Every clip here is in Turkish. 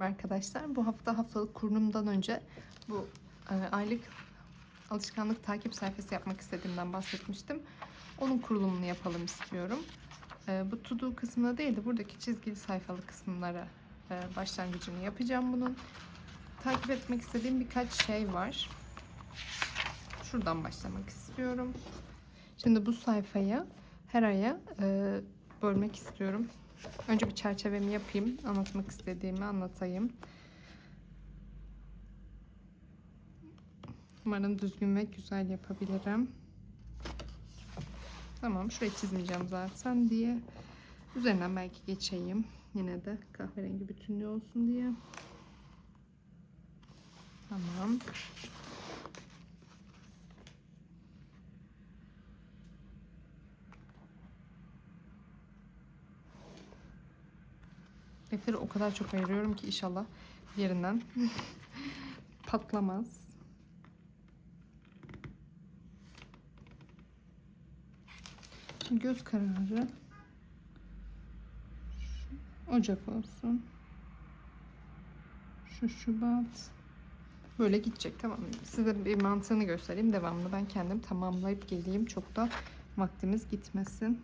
Arkadaşlar bu hafta haftalık kurulumdan önce bu e, aylık alışkanlık takip sayfası yapmak istediğimden bahsetmiştim. Onun kurulumunu yapalım istiyorum. E, bu to do kısmına değil de buradaki çizgili sayfalı kısımlara e, başlangıcını yapacağım bunun. Takip etmek istediğim birkaç şey var. Şuradan başlamak istiyorum. Şimdi bu sayfaya her aya e, bölmek istiyorum. Önce bir çerçevemi yapayım. Anlatmak istediğimi anlatayım. Umarım düzgün ve güzel yapabilirim. Tamam şurayı çizmeyeceğim zaten diye. Üzerinden belki geçeyim. Yine de kahverengi bütünlüğü olsun diye. Tamam. Defteri o kadar çok ayırıyorum ki inşallah yerinden patlamaz. Şimdi göz kararı şu Ocak olsun. Şu Şubat. Böyle gidecek tamam mı? Size bir mantığını göstereyim. Devamlı ben kendim tamamlayıp geleyim. Çok da vaktimiz gitmesin.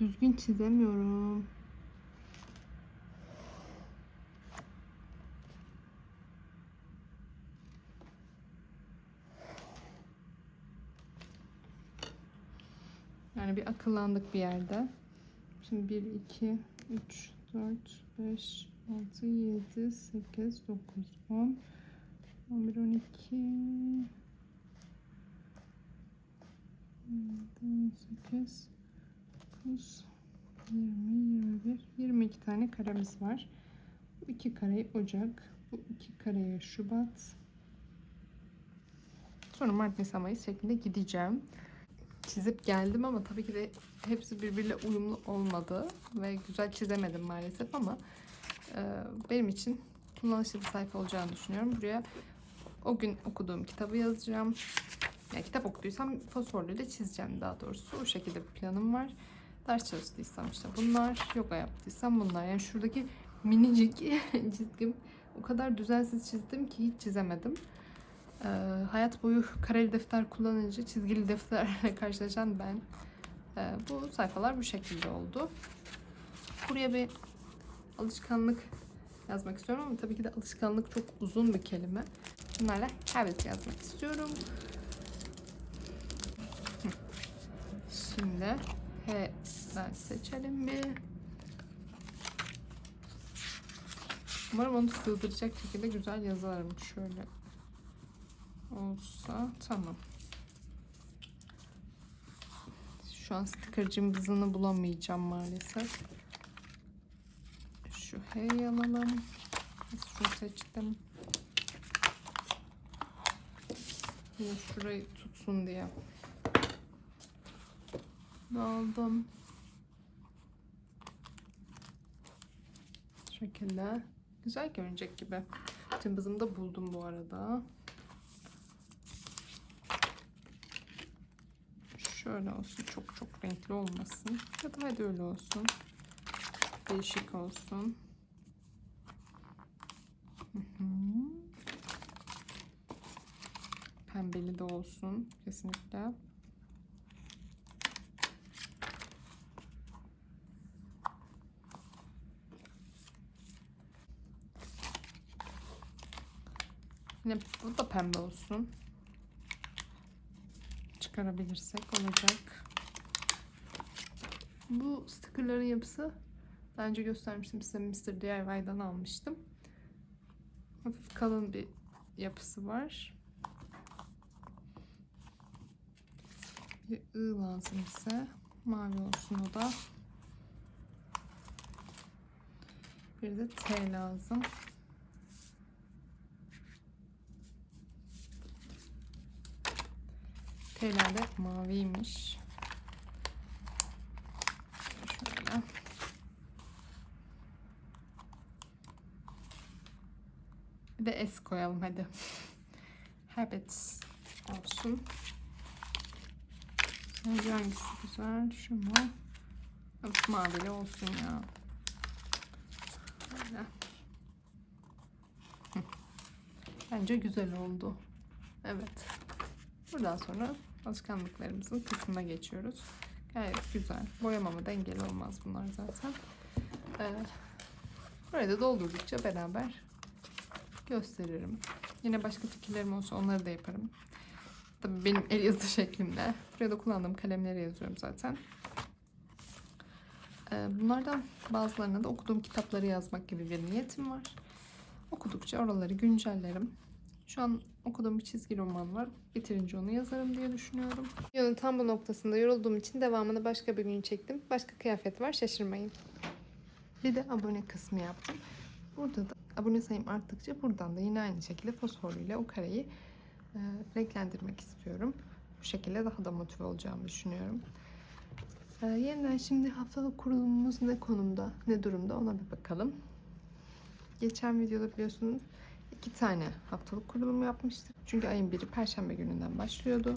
Düzgün çizemiyorum. Yani bir akıllandık bir yerde. Şimdi 1, 2, 3, 4, 5, 6, 7, 8, 9, 10, 11, 12, 18, 9, 20, 21, 22 tane karemiz var. Bu iki kareyi Ocak, bu iki kareye Şubat. Sonra Mart, Nisan, Mayıs şeklinde gideceğim. Çizip geldim ama tabii ki de hepsi birbiriyle uyumlu olmadı ve güzel çizemedim maalesef ama e, benim için kullanışlı bir sayfa olacağını düşünüyorum. Buraya o gün okuduğum kitabı yazacağım. Yani kitap okuduysam fosforlu ile çizeceğim daha doğrusu. O şekilde bir planım var. Ders çalıştıysam işte bunlar, yoga yaptıysam bunlar. Yani şuradaki minicik çizgim o kadar düzensiz çizdim ki hiç çizemedim. Ee, hayat boyu kareli defter kullanınca çizgili defterle karşılaşan ben. Ee, bu sayfalar bu şekilde oldu. Buraya bir alışkanlık yazmak istiyorum ama tabii ki de alışkanlık çok uzun bir kelime. Bunlarla habit yazmak istiyorum. Şimdi H'den seçelim bir. Umarım onu sığdıracak şekilde güzel yazarım. Şöyle olsa tamam. Şu an sticker'cığım hızını bulamayacağım maalesef. Şu H'yi alalım. Şunu seçtim. Yine şurayı tutsun diye. Aldım. Şu şekilde. Güzel görünecek gibi. Cımbızımı da buldum bu arada. Şöyle olsun. Çok çok renkli olmasın. Ya da hadi öyle olsun. Değişik olsun. Pembeli de olsun. Kesinlikle. Yine bu da pembe olsun. Çıkarabilirsek olacak. Bu stickerların yapısı daha önce göstermiştim size Mr. DIY'dan almıştım. Hafif kalın bir yapısı var. Bir I lazım bize. Mavi olsun o da. Bir de T lazım. T'ler de maviymiş. Şöyle. Bir de S koyalım hadi. Habits olsun. Sence hangisi güzel? Şu mu? Yok, Mavili olsun ya. Böyle. Bence güzel oldu. Evet. Buradan sonra alışkanlıklarımızın kısmına geçiyoruz. Gayet güzel. Boyamama da engel olmaz bunlar zaten. Ee, burayı da doldurdukça beraber gösteririm. Yine başka fikirlerim olsa onları da yaparım. Tabii benim el yazı şeklimde. Buraya da kullandığım kalemleri yazıyorum zaten. Ee, bunlardan bazılarına da okuduğum kitapları yazmak gibi bir niyetim var. Okudukça oraları güncellerim. Şu an okuduğum bir çizgi roman var. Bitirince onu yazarım diye düşünüyorum. Yolun tam bu noktasında yorulduğum için devamını başka bir gün çektim. Başka kıyafet var şaşırmayın. Bir de abone kısmı yaptım. Burada da abone sayım arttıkça buradan da yine aynı şekilde fosforuyla o kareyi e, renklendirmek istiyorum. Bu şekilde daha da motive olacağımı düşünüyorum. E, yeniden şimdi haftalık kurulumumuz ne konumda, ne durumda ona bir bakalım. Geçen videoda biliyorsunuz iki tane haftalık kurulum yapmıştık. Çünkü ayın biri perşembe gününden başlıyordu.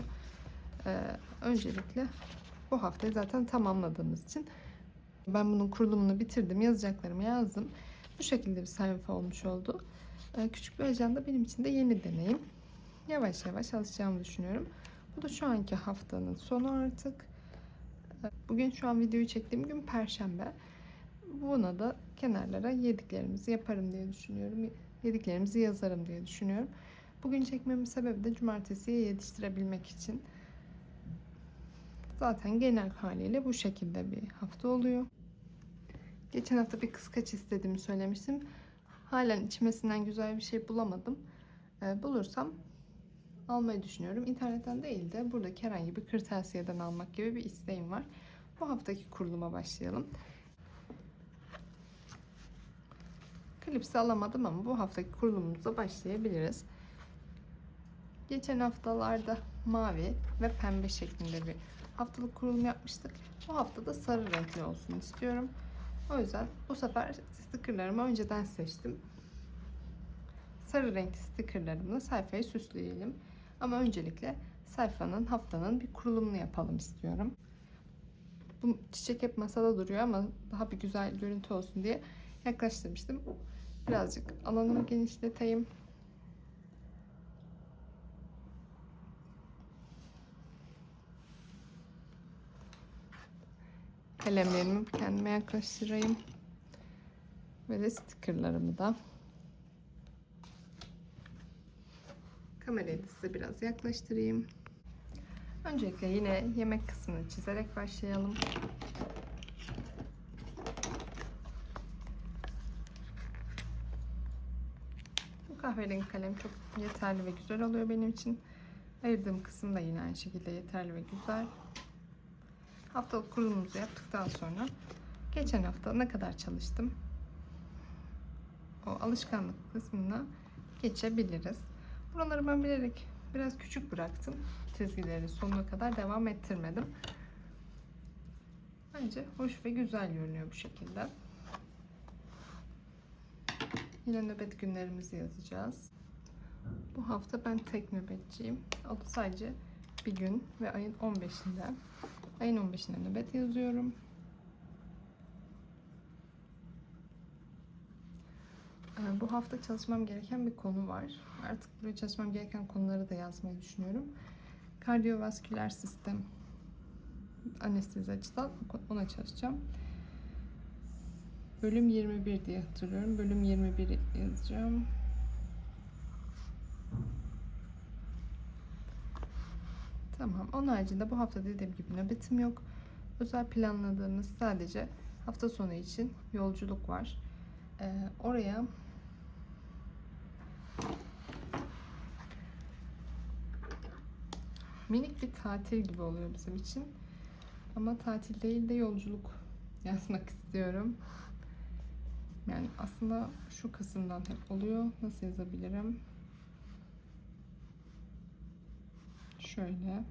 E, öncelikle bu haftayı zaten tamamladığımız için ben bunun kurulumunu bitirdim. Yazacaklarımı yazdım. Bu şekilde bir sayfa olmuş oldu. Ee, Küçük bir ajanda benim için de yeni deneyim. Yavaş yavaş alışacağımı düşünüyorum. Bu da şu anki haftanın sonu artık. Ee, Bugün şu an videoyu çektiğim gün Perşembe. Buna da kenarlara yediklerimizi yaparım diye düşünüyorum. Yediklerimizi yazarım diye düşünüyorum. Bugün çekmemin sebebi de cumartesiye yetiştirebilmek için. Zaten genel haliyle bu şekilde bir hafta oluyor. Geçen hafta bir kıskaç istediğimi söylemiştim. Halen içmesinden güzel bir şey bulamadım. Ee, bulursam almayı düşünüyorum. İnternetten değil de buradaki herhangi bir kırtasiyeden almak gibi bir isteğim var. Bu haftaki kuruluma başlayalım. Klipsi alamadım ama bu haftaki kurulumumuza başlayabiliriz. Geçen haftalarda mavi ve pembe şeklinde bir haftalık kurulum yapmıştık. Bu hafta da sarı renkli olsun istiyorum. O yüzden bu sefer stickerlarımı önceden seçtim. Sarı renkli stickerlarımla sayfayı süsleyelim. Ama öncelikle sayfanın haftanın bir kurulumunu yapalım istiyorum. Bu çiçek hep masada duruyor ama daha bir güzel görüntü olsun diye yaklaştırmıştım. Birazcık alanımı genişleteyim. Kalemlerimi kendime yaklaştırayım. Ve de stickerlarımı da. Kamerayı da size biraz yaklaştırayım. Öncelikle yine yemek kısmını çizerek başlayalım. Bu kahverengi kalem çok yeterli ve güzel oluyor benim için. Ayırdığım kısım da yine aynı şekilde yeterli ve güzel. Haftalık kurulumuzu yaptıktan sonra geçen hafta ne kadar çalıştım o alışkanlık kısmına geçebiliriz. Buraları ben bilerek biraz küçük bıraktım. Çizgileri sonuna kadar devam ettirmedim. Bence hoş ve güzel görünüyor bu şekilde. Yine nöbet günlerimizi yazacağız. Bu hafta ben tek nöbetçiyim. O da sadece bir gün ve ayın 15'inde. Ayın 15'inde nöbet yazıyorum. Ee, Bu hafta çalışmam gereken bir konu var. Artık buraya çalışmam gereken konuları da yazmayı düşünüyorum. Kardiyovasküler sistem anestezi açıdan ona çalışacağım. Bölüm 21 diye hatırlıyorum. Bölüm 21 yazacağım. Tamam. Onun haricinde bu hafta dediğim gibi nöbetim yok. Özel planladığımız sadece hafta sonu için yolculuk var. Ee, oraya minik bir tatil gibi oluyor bizim için. Ama tatil değil de yolculuk yazmak istiyorum. Yani aslında şu kısımdan hep oluyor. Nasıl yazabilirim? Şöyle.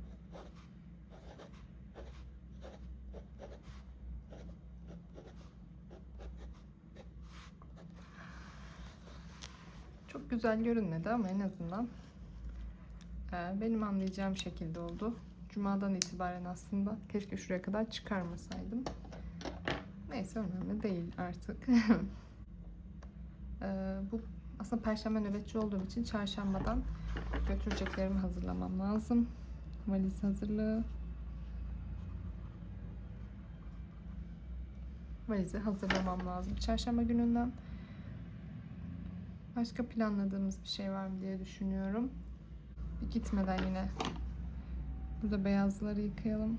Çok güzel görünmedi ama en azından e, benim anlayacağım şekilde oldu. Cuma'dan itibaren aslında keşke şuraya kadar çıkarmasaydım. Neyse önemli değil artık. E, bu aslında perşembe nöbetçi olduğum için çarşambadan götüreceklerimi hazırlamam lazım. Valiz hazırlığı. Valizi hazırlamam lazım. Çarşamba gününden başka planladığımız bir şey var mı diye düşünüyorum. Bir gitmeden yine burada beyazları yıkayalım.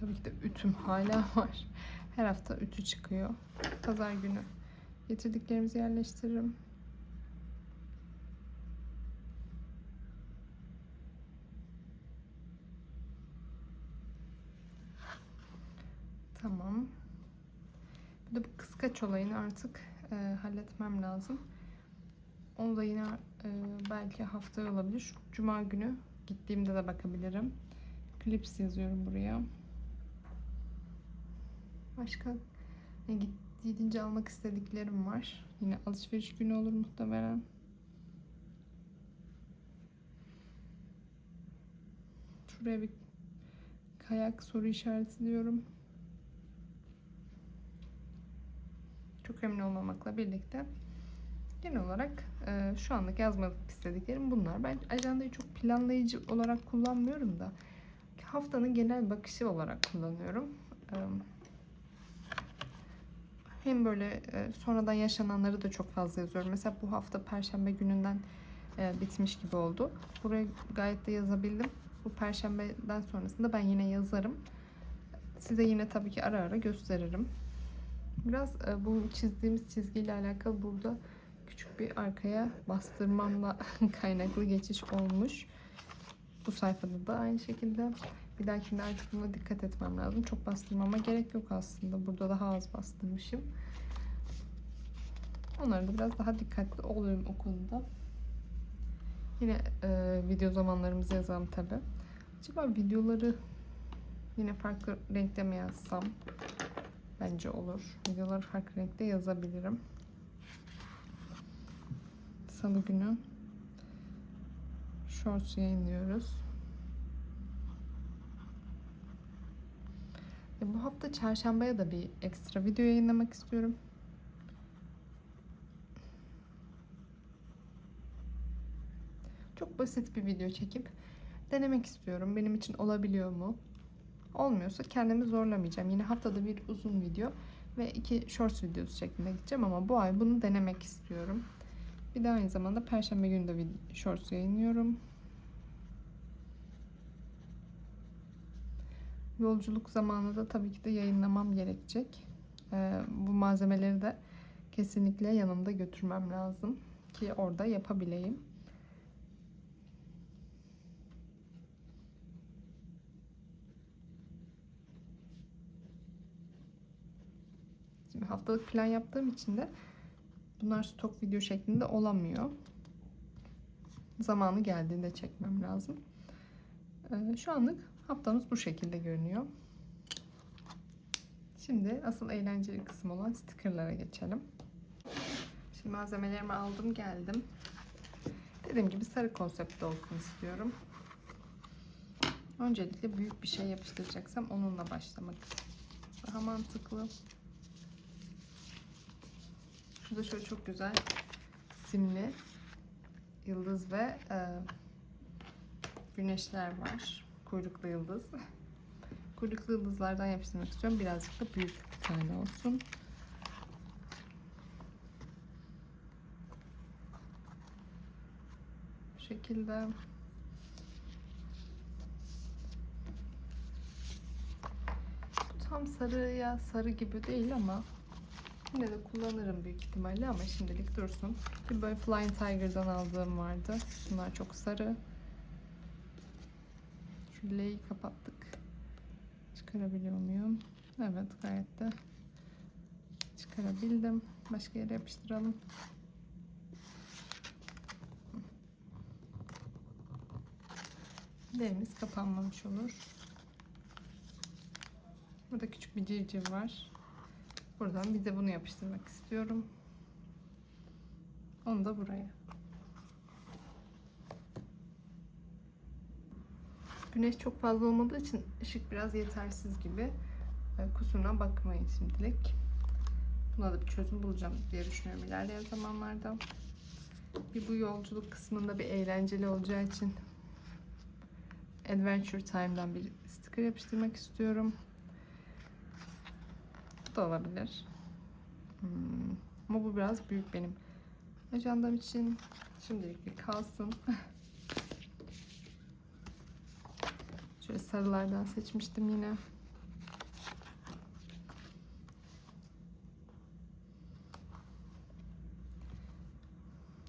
Tabii ki de ütüm hala var. Her hafta ütü çıkıyor. Pazar günü getirdiklerimizi yerleştiririm. Tamam. Bir de bu kıskaç olayını artık e, halletmem lazım. Onu da yine e, belki haftaya olabilir. Cuma günü gittiğimde de bakabilirim. Clips yazıyorum buraya. Başka ne gidince almak istediklerim var. Yine alışveriş günü olur muhtemelen. Şuraya bir kayak soru işareti diyorum. Çok emin olmamakla birlikte genel olarak e, şu anlık yazmak istediklerim bunlar. Ben ajandayı çok planlayıcı olarak kullanmıyorum da haftanın genel bakışı olarak kullanıyorum. E, hem böyle e, sonradan yaşananları da çok fazla yazıyorum. Mesela bu hafta Perşembe gününden e, bitmiş gibi oldu. Buraya gayet de yazabildim. Bu Perşembeden sonrasında ben yine yazarım. Size yine tabii ki ara ara gösteririm. Biraz e, bu çizdiğimiz çizgiyle alakalı burada küçük bir arkaya bastırmamla kaynaklı geçiş olmuş. Bu sayfada da aynı şekilde. Bir dahakinde artık buna dikkat etmem lazım. Çok bastırmama gerek yok aslında. Burada daha az bastırmışım. Onlara da biraz daha dikkatli oluyorum o konuda. Yine e, video zamanlarımızı yazalım tabi. Acaba videoları yine farklı renkte mi yazsam? Bence olur. Videoları farklı renkte yazabilirim. Salı günü Shorts yayınlıyoruz. E, bu hafta çarşambaya da bir ekstra video yayınlamak istiyorum. Çok basit bir video çekip denemek istiyorum. Benim için olabiliyor mu? Olmuyorsa kendimi zorlamayacağım. Yine haftada bir uzun video ve iki shorts videosu şeklinde gideceğim ama bu ay bunu denemek istiyorum. Bir de aynı zamanda perşembe günü de shorts yayınlıyorum. Yolculuk zamanı da tabii ki de yayınlamam gerekecek. Ee, bu malzemeleri de kesinlikle yanımda götürmem lazım ki orada yapabileyim. Şimdi haftalık plan yaptığım için de bunlar stok video şeklinde olamıyor. Zamanı geldiğinde çekmem lazım. Ee, şu anlık haftamız bu şekilde görünüyor. Şimdi asıl eğlenceli kısım olan stickerlara geçelim. Şimdi malzemelerimi aldım geldim. Dediğim gibi sarı konseptli olsun istiyorum. Öncelikle büyük bir şey yapıştıracaksam onunla başlamak daha mantıklı. Şurada şöyle çok güzel simli yıldız ve e, güneşler var. Kuyruklu yıldız. Kuyruklu yıldızlardan yapıştırmak istiyorum. Birazcık da büyük bir tane olsun. Bu şekilde. Tam sarıya sarı gibi değil ama Yine de kullanırım büyük ihtimalle ama şimdilik dursun. Bir böyle Flying Tiger'dan aldığım vardı. Bunlar çok sarı. Şu L'yi kapattık. Çıkarabiliyor muyum? Evet gayet de çıkarabildim. Başka yere yapıştıralım. L'miz kapanmamış olur. Burada küçük bir civciv var. Buradan bir de bunu yapıştırmak istiyorum. Onu da buraya. Güneş çok fazla olmadığı için ışık biraz yetersiz gibi. Kusuruna bakmayın şimdilik. Buna da bir çözüm bulacağım diye düşünüyorum ilerleyen zamanlarda. Bir bu yolculuk kısmında bir eğlenceli olacağı için Adventure Time'dan bir sticker yapıştırmak istiyorum. Bu da olabilir. Hmm, Ama bu biraz büyük benim ajandam için. Şimdilik bir kalsın. Şöyle sarılardan seçmiştim yine.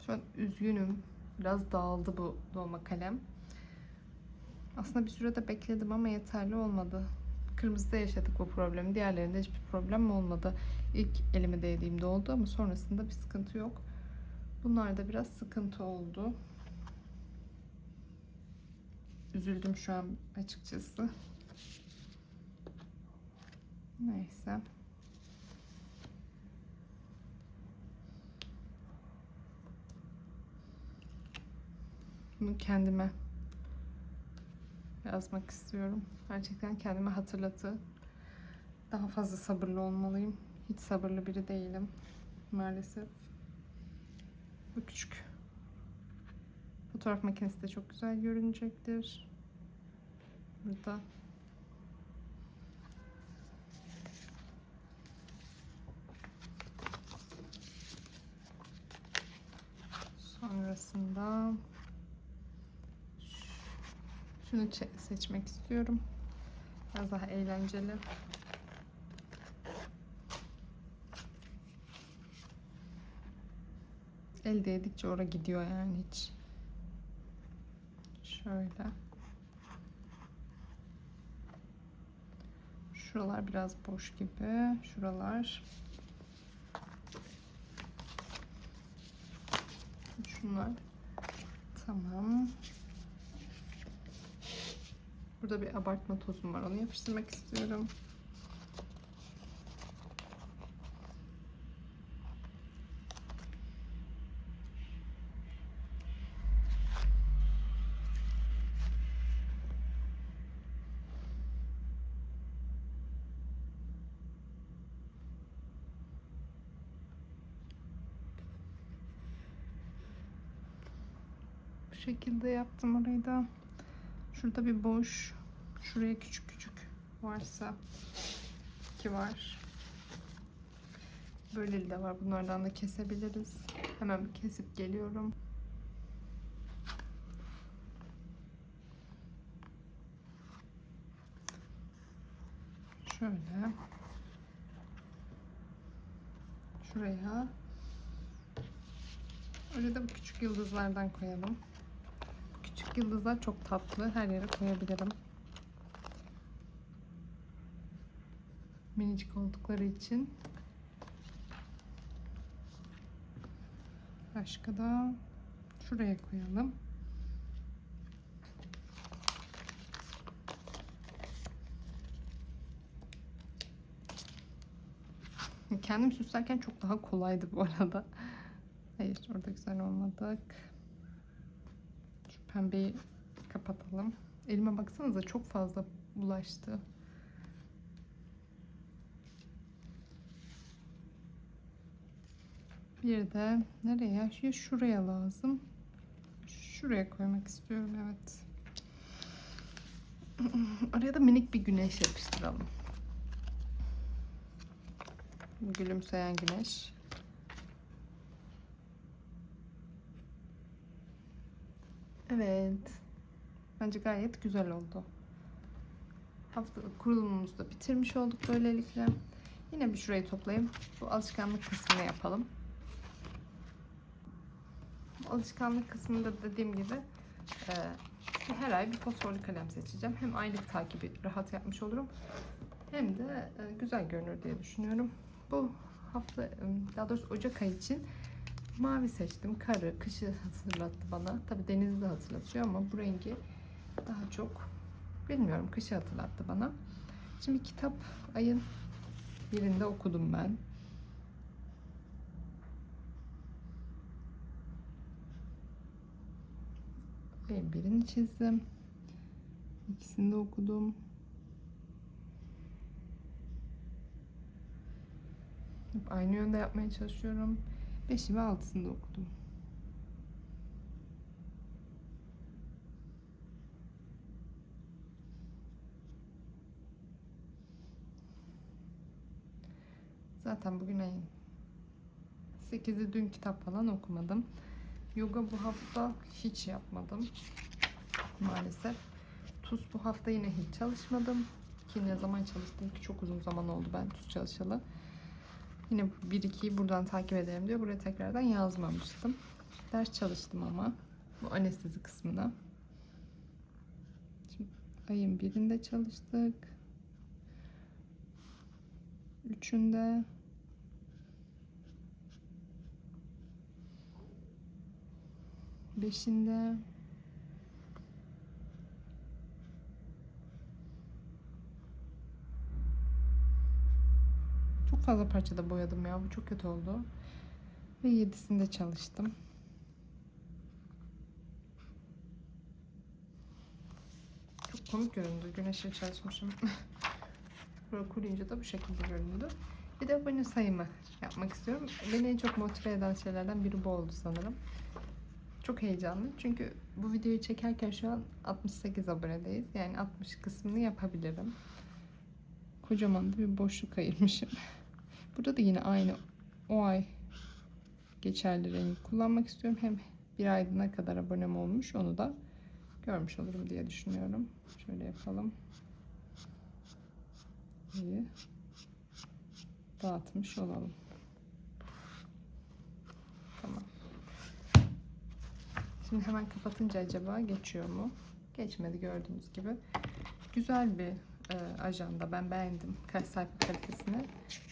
Şu an üzgünüm. Biraz dağıldı bu dolma kalem. Aslında bir sürede bekledim ama yeterli olmadı. Kırmızıda yaşadık bu problemi. Diğerlerinde hiçbir problem olmadı. İlk elime değdiğimde oldu ama sonrasında bir sıkıntı yok. Bunlarda biraz sıkıntı oldu. Üzüldüm şu an açıkçası. Neyse. Bunu kendime yazmak istiyorum. Gerçekten kendime hatırlatı. Daha fazla sabırlı olmalıyım. Hiç sabırlı biri değilim. Maalesef. Bu küçük. Fotoğraf makinesi de çok güzel görünecektir. Burada. Sonrasında şunu seçmek istiyorum. Biraz daha eğlenceli. El değdikçe oraya gidiyor yani hiç. Şöyle. Şuralar biraz boş gibi. Şuralar. Şunlar. Tamam. Burada bir abartma tozum var. Onu yapıştırmak istiyorum. Şekilde yaptım orayı da. Şurada bir boş. Şuraya küçük küçük varsa iki var. Böyleli de var. Bunlardan da kesebiliriz. Hemen kesip geliyorum. Şöyle. Şuraya. Öyle de bu küçük yıldızlardan koyalım. Küçük yıldızlar çok tatlı. Her yere koyabilirim. Minicik oldukları için. Başka da şuraya koyalım. Kendim süslerken çok daha kolaydı bu arada. Hayır orada güzel olmadık. Pembeyi kapatalım. Elime baksanıza çok fazla bulaştı. Bir de nereye? Ya şuraya lazım. Şuraya koymak istiyorum evet. Oraya da minik bir güneş yapıştıralım. Gülümseyen güneş. Evet. Bence gayet güzel oldu. Haftalık kurulumumuzu da bitirmiş olduk böylelikle. Yine bir şurayı toplayayım. Bu alışkanlık kısmını yapalım. Bu alışkanlık kısmında dediğim gibi e, her ay bir fosforlu kalem seçeceğim. Hem aylık takibi rahat yapmış olurum. Hem de e, güzel görünür diye düşünüyorum. Bu hafta, e, daha doğrusu Ocak ayı için mavi seçtim. Karı, kışı hatırlattı bana. Tabii denizi de hatırlatıyor ama bu rengi daha çok bilmiyorum kışı hatırlattı bana. Şimdi kitap ayın Birinde okudum ben. Ayın birini çizdim. İkisini de okudum. Hep aynı yönde yapmaya çalışıyorum. Beşi ve altısını da okudum. Zaten bugün ayın 8'i dün kitap falan okumadım. Yoga bu hafta hiç yapmadım. Maalesef. Tuz bu hafta yine hiç çalışmadım. Ki ne zaman çalıştım ki çok uzun zaman oldu ben tuz çalışalı. Yine 1-2'yi buradan takip ederim diyor. Buraya tekrardan yazmamıştım. Ders çalıştım ama. Bu anestezi kısmına. Şimdi ayın birinde çalıştık. Üçünde. Beşinde. Fazla parçada boyadım ya. Bu çok kötü oldu. Ve yedisinde çalıştım. Çok komik göründü. Güneşle çalışmışım. Kuruyunca da bu şekilde göründü. Bir de abone sayımı yapmak istiyorum. Beni en çok motive eden şeylerden biri bu oldu sanırım. Çok heyecanlı. Çünkü bu videoyu çekerken şu an 68 abonedeyiz. Yani 60 kısmını yapabilirim. Kocaman da bir boşluk ayırmışım. Burada da yine aynı o ay geçerli rengi kullanmak istiyorum. Hem bir ayda ne kadar abonem olmuş onu da görmüş olurum diye düşünüyorum. Şöyle yapalım. İyi. Dağıtmış olalım. Tamam. Şimdi hemen kapatınca acaba geçiyor mu? Geçmedi gördüğünüz gibi. Güzel bir e, ajanda. Ben beğendim. Kaç sayfa kalitesini.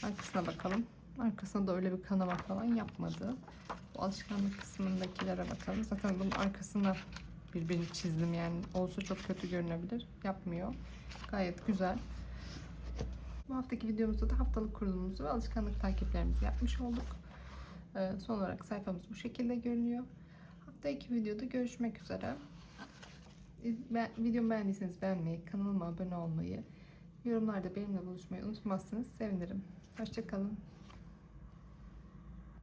Arkasına bakalım. Arkasına da öyle bir kanama falan yapmadı. Bu alışkanlık kısmındakilere bakalım. Zaten bunun arkasına birbirini çizdim yani. Olsa çok kötü görünebilir. Yapmıyor. Gayet güzel. Bu haftaki videomuzda da haftalık kurulumuzu ve alışkanlık takiplerimizi yapmış olduk. Ee, son olarak sayfamız bu şekilde görünüyor. Haftaki videoda görüşmek üzere. Ben, videomu beğendiyseniz beğenmeyi, kanalıma abone olmayı, yorumlarda benimle buluşmayı unutmazsanız sevinirim. Hoşçakalın.